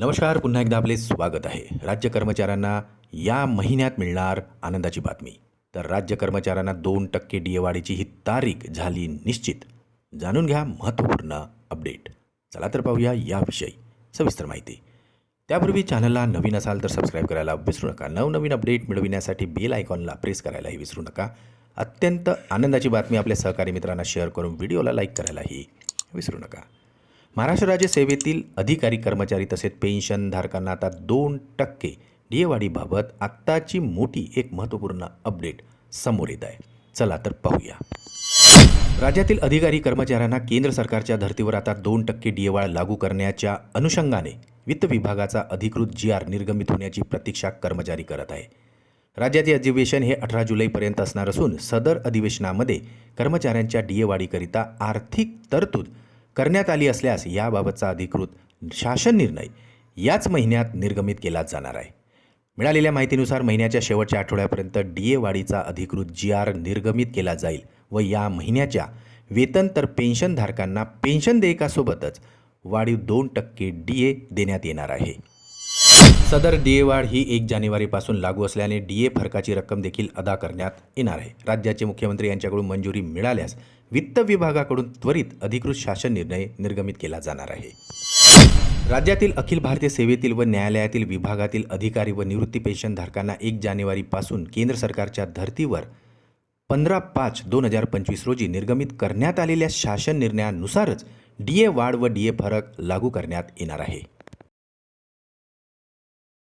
नमस्कार पुन्हा एकदा आपले स्वागत आहे. राज्य कर्मचाऱ्यांना या महिन्यात मिळणार आनंदाची बातमी. तर राज्य कर्मचाऱ्यांना दोन टक्के डी वाढीची ही तारीख झाली निश्चित. जाणून घ्या महत्त्वपूर्ण अपडेट. चला तर पाहूया याविषयी सविस्तर माहिती. त्यापूर्वी चॅनलला नवीन असाल तर सबस्क्राईब करायला विसरू नका. नवनवीन अपडेट मिळविण्यासाठी बेल आयकॉनला प्रेस करायलाही विसरू नका. अत्यंत आनंदाची बातमी आपल्या सहकारी मित्रांना शेअर करून व्हिडिओला लाईक करायलाही विसरू नका. महाराष्ट्र राज्य सेवेतील अधिकारी कर्मचारी तसेच पेन्शनधारकांना आता दोन टक्के डिएवाढीबाबत आत्ताची मोठी एक महत्त्वपूर्ण अपडेट समोर येत आहे. चला तर पाहूया. राज्यातील अधिकारी कर्मचाऱ्यांना केंद्र सरकारच्या धर्तीवर आता दोन टक्के डीएवाळ लागू करण्याच्या अनुषंगाने वित्त विभागाचा अधिकृत जी आर निर्गमित होण्याची प्रतीक्षा कर्मचारी करत आहे. राज्याचे अधिवेशन हे अठरा जुलैपर्यंत असणार असून सदर अधिवेशनामध्ये कर्मचाऱ्यांच्या डीएवाढीकरिता आर्थिक तरतूद करण्यात आली असल्यास याबाबतचा अधिकृत शासन निर्णय याच महिन्यात निर्गमित केला जाणार आहे. मिळालेल्या माहितीनुसार महिन्याच्या शेवटच्या आठवड्यापर्यंत डी ए वाढीचा अधिकृत जी आर निर्गमित केला जाईल व या महिन्याच्या वेतन तर पेन्शनधारकांना पेन्शन देयकासोबतच वाढीव दोन टक्के डी ए देण्यात येणार आहे. सदर डी ए वाढ ही एक जानेवारीपासून लागू असल्याने डी ए फरकाची रक्कम देखील अदा करण्यात येणार आहे. राज्याचे मुख्यमंत्री यांच्याकडून मंजुरी मिळाल्यास वित्त विभागाकडून त्वरित अधिकृत शासन निर्णय निर्गमित केला जाणार आहे. राज्यातील अखिल भारतीय सेवेतील व न्यायालयातील विभागातील अधिकारी व निवृत्ती पेन्शनधारकांना एक जानेवारीपासून केंद्र सरकारच्या धर्तीवर पंधरा पाच दोन हजार पंचवीस रोजी निर्गमित करण्यात आलेल्या शासन निर्णयानुसारच डी ए वाढ व डी ए फरक लागू करण्यात येणार आहे.